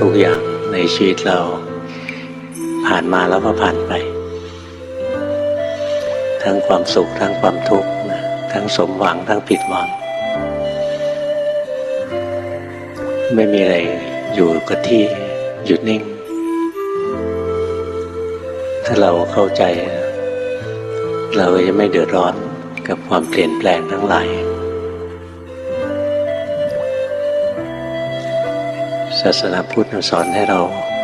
ทุกอย่างในชีวิตเราผ่านมาแล้วก็ผ่านไป ทั้งความสุขทั้งความทุกข์นะทั้งสมหวังทั้งผิดหวัง ไม่มีอะไรอยู่กับที่หยุดนิ่ง ถ้าเราเข้าใจ เราจะไม่เดือดร้อนกับความเปลี่ยนแปลงทั้งหลาย ศาสนาพุทธสอนให้เรา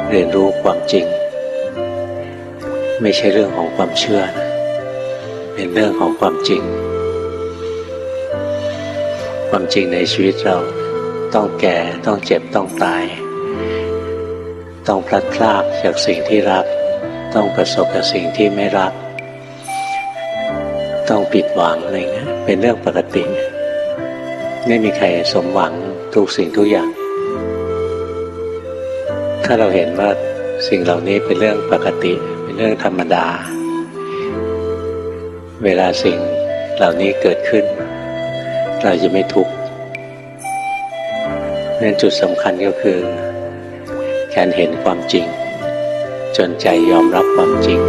เรียนรู้ความจริง ไม่ใช่เรื่องของความเชื่อนะเป็นเรื่องของความจริง ความจริงในชีวิตเราต้องแก่ต้องเจ็บต้องตาย ต้องพลัดพรากจากสิ่งที่รัก ต้องประสบกับสิ่งที่ไม่รัก ต้องผิดหวังอะไรเงี้ยเป็นเรื่องปกติ ไม่มีใครสมหวังทุกสิ่งทุกอย่าง ถ้าเราเห็นว่าสิ่งเหล่านี้เป็นเรื่องปกติ เป็นเรื่องธรรมดา เวลาสิ่งเหล่านี้เกิดขึ้น เราจะไม่ทุกข์นั้นจุดสำคัญก็คือการเห็นความจริง จนใจยอมรับความจริง